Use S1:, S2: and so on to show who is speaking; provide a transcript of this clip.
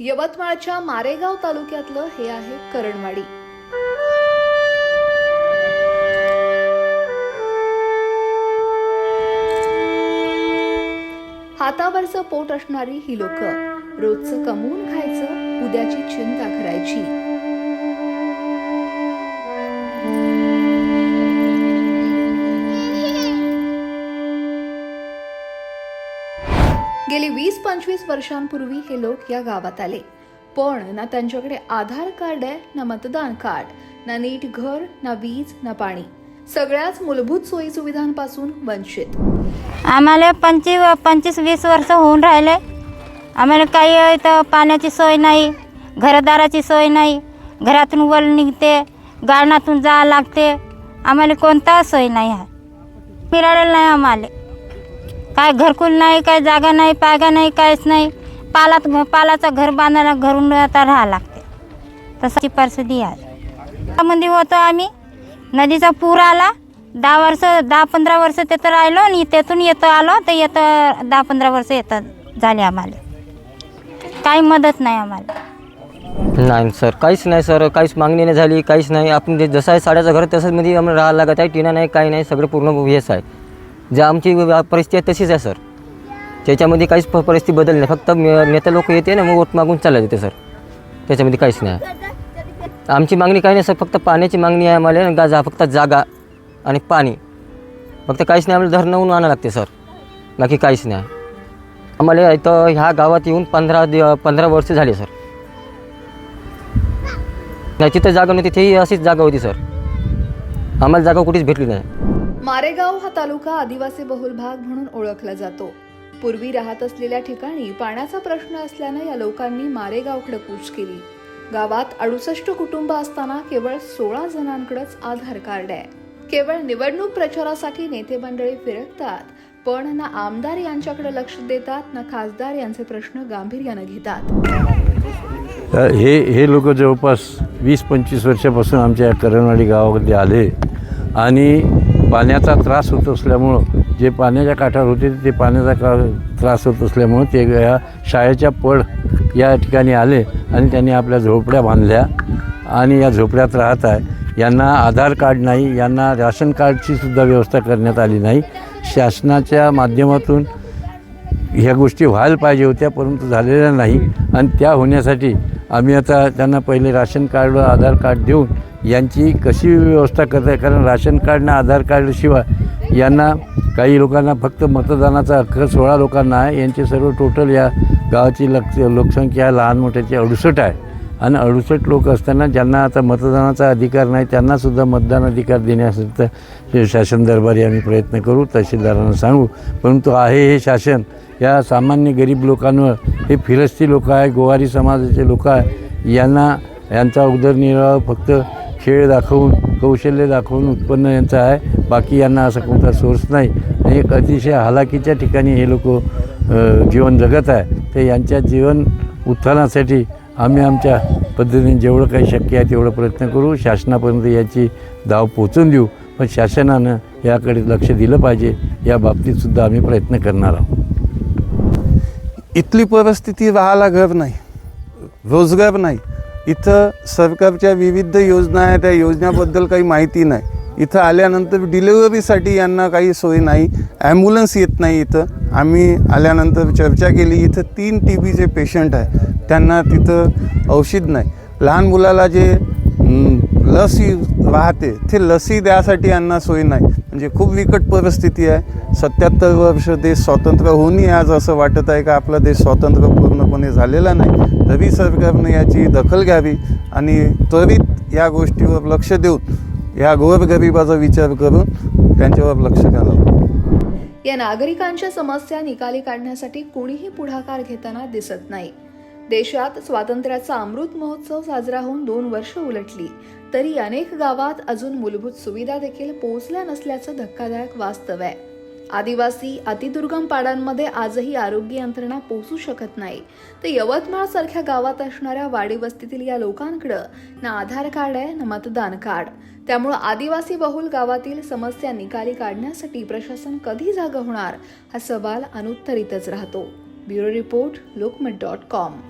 S1: यवतमाळच्या मारेगाव तालुक्यातलं हे आहे करणवाडी. हातावरचं पोट असणारी ही लोक रोजचं कमवून खायचं उद्याची चिंता करायची गेली वीस पंचवीस वर्षांपूर्वी हे लोक या गावात आले. पण ना त्यांच्याकडे आधार कार्ड आहे ना मतदान कार्ड ना नीट घर ना वीज ना पाणी. सगळ्याच मूलभूत सोयी सुविधांपासून वंचित.
S2: आम्हाला पंचवीस पंचवीस वीस वर्ष होऊन राहिले. आम्हाला काही इथं पाण्याची सोय नाही घरदाराची सोय नाही. घरातून वल निघते गार्डनातून जावं लागते. आम्हाला कोणता सोय नाही आहे. फिरायला नाही आम्हाला. काय घरकुल नाही काय जागा नाही पागा नाही काहीच नाही. पालात पालाचं घर बांधायला घरून आता राहा लागते. तसाची परिस्थिती आहे. त्यामध्ये होतो आम्ही. नदीचा पूर आला. दहा वर्ष दहा पंधरा वर्ष तिथं राहिलो आणि तेथून येतं आलो तर येतं दहा पंधरा वर्ष येतं झाले आम्हाला. काही मदत नाही आम्हाला.
S3: नाही सर काहीच नाही सर काहीच मागणी नाही झाली काहीच नाही. आपण जे जसं आहे साड्याचं घर तसंच मध्ये आम्हाला राहायला लागत आहे टिना नाही काही नाही सगळं पूर्ण हेच आहे जे आमची परिस्थिती आहे तशीच आहे सर. त्याच्यामध्ये काहीच प- परिस्थिती बदल नाही. फक्त मे- लोक येते ना मग वोट मागून चालला जाते सर. त्याच्यामध्ये काहीच नाही. आमची मागणी काही नाही सर. फक्त पाण्याची मागणी आहे आम्हाला. गा जा फक्त जागा आणि पाणी. फक्त काहीच नाही आम्हाला धरणं आणावं लागते सर. बाकी काहीच नाही. आम्हाला इथं ह्या गावात येऊन पंधरा दि पंधरा वर्ष झाले सर. नाही तिथं जागा नव्हती. तेही अशीच जागा होती सर. आम्हाला जागा कुठेच भेटली नाही.
S1: मारेगाव हा तालुका आदिवासी बहुल भाग म्हणून ओळखला जातो. पूर्वी राहत असलेल्या ठिकाणी पाण्याचा प्रश्न असल्यानं या लोकांनी मारेगावकडे कूच केली. गावात अडुसष्ट कुटुंब असताना केवळ सोळा जणांकडेच आधार कार्ड आहे. केवळ निवडणूक प्रचारासाठी नेते मंडळी फिरकतात पण ना आमदार यांच्याकडे लक्ष देतात ना खासदार यांचे प्रश्न गांभीर्यानं घेतात.
S4: हे हे लोक जवळपास वीस पंचवीस वर्षापासून आमच्या या करणवाडी गावामध्ये आले. आणि पाण्याचा त्रास होत असल्यामुळं जे पाण्याच्या काठावर होते ते पाण्याचा का त्रास होत असल्यामुळं ते या शाळेच्या पड या ठिकाणी आले आणि त्यांनी आपल्या झोपड्या बांधल्या आणि या झोपड्यात राहत आहे. यांना आधार कार्ड नाही यांना राशन कार्डची सुद्धा व्यवस्था करण्यात आली नाही. शासनाच्या माध्यमातून ह्या गोष्टी व्हायला पाहिजे होत्या परंतु झालेल्या नाही. आणि त्या होण्यासाठी आम्ही आता त्यांना पहिले राशन कार्ड व आधार कार्ड देऊन यांची कशी व्यवस्था करत आहे कारण राशन कार्डनं आधार कार्डशिवाय यांना काही लोकांना फक्त मतदानाचा हक्क सोळा लोकांना आहे. यांचे सर्व टोटल या गावाची लक्ष लोकसंख्या लहान मोठ्याची अडुसष्ट आहे. आणि अडुसष्ट लोक असताना ज्यांना आता मतदानाचा अधिकार नाही त्यांनासुद्धा मतदान अधिकार देण्यासाठी शासन दरबारी आम्ही प्रयत्न करू तहसीलदारांना सांगू. परंतु आहे हे शासन या सामान्य गरीब लोकांवर हे फिरस्ती लोक आहे गोवारी समाजाचे लोक आहे यांना यांचा उदरनिर्वाह फक्त खेळ दाखवून कौशल्य दाखवून उत्पन्न यांचं आहे. बाकी यांना असा कोणता सोर्स नाही. आणि एक अतिशय हालाकीच्या ठिकाणी हे लोक जीवन जगत आहे. तर यांच्या जीवन उत्थानासाठी आम्ही आमच्या पद्धतीने जेवढं काही शक्य आहे तेवढं प्रयत्न करू. शासनापर्यंत याची धाव पोचून देऊ. पण शासनानं याकडे लक्ष दिलं पाहिजे. या बाबतीतसुद्धा आम्ही प्रयत्न करणार आहोत.
S5: इथली परिस्थिती राहायला घर नाही. रोजगार नाही. इथं सरकारच्या विविध योजना आहेत त्या योजनाबद्दल काही माहिती नाही. इथं आल्यानंतर डिलेवरीसाठी यांना काही सोय नाही ॲम्ब्युलन्स येत नाही इथं. आम्ही आल्यानंतर चर्चा केली इथं तीन टी बीचे पेशंट आहे त्यांना तिथं औषध नाही. लहान मुलाला जे लसी लस राहते ते लसी द्यासाठी यांना सोय नाही. म्हणजे खूप बिकट परिस्थिती आहे. सत्याहत्तर वर्ष देश स्वतंत्र होऊनही आज असं वाटत आहे का आपला देश स्वतंत्र पूर्णपणे झालेला नाही? तरी सरकारने याची दखल घ्यावी आणि त्वरित या गोष्टीवर लक्ष देऊन या गोरगरिबाचा विचार करून त्यांच्यावर लक्ष घालावं.
S1: या नागरिकांच्या समस्या निकाली काढण्यासाठी कोणीही पुढाकार घेताना दिसत नाही. देशात स्वातंत्र्याचा अमृत महोत्सव साजरा होऊन दोन वर्ष उलटली. तरी अनेक गावात अजून मूलभूत सुविधा देखील पोहोचल्या नसल्याचं धक्कादायक वास्तव आहे. आदिवासी अतिदुर्गम पाड्यांमध्ये आजही आरोग्य यंत्रणा पोहोचू शकत नाही. तर यवतमाळ सारख्या गावात असणाऱ्या वाडी वस्तीतील या लोकांकडं ना आधार कार्ड आहे ना मतदान कार्ड. त्यामुळं आदिवासी बहुल गावातील समस्या निकाली काढण्यासाठी प्रशासन कधी जागा होणार हा सवाल अनुत्तरितच राहतो. Bureau report Lokmat dot com.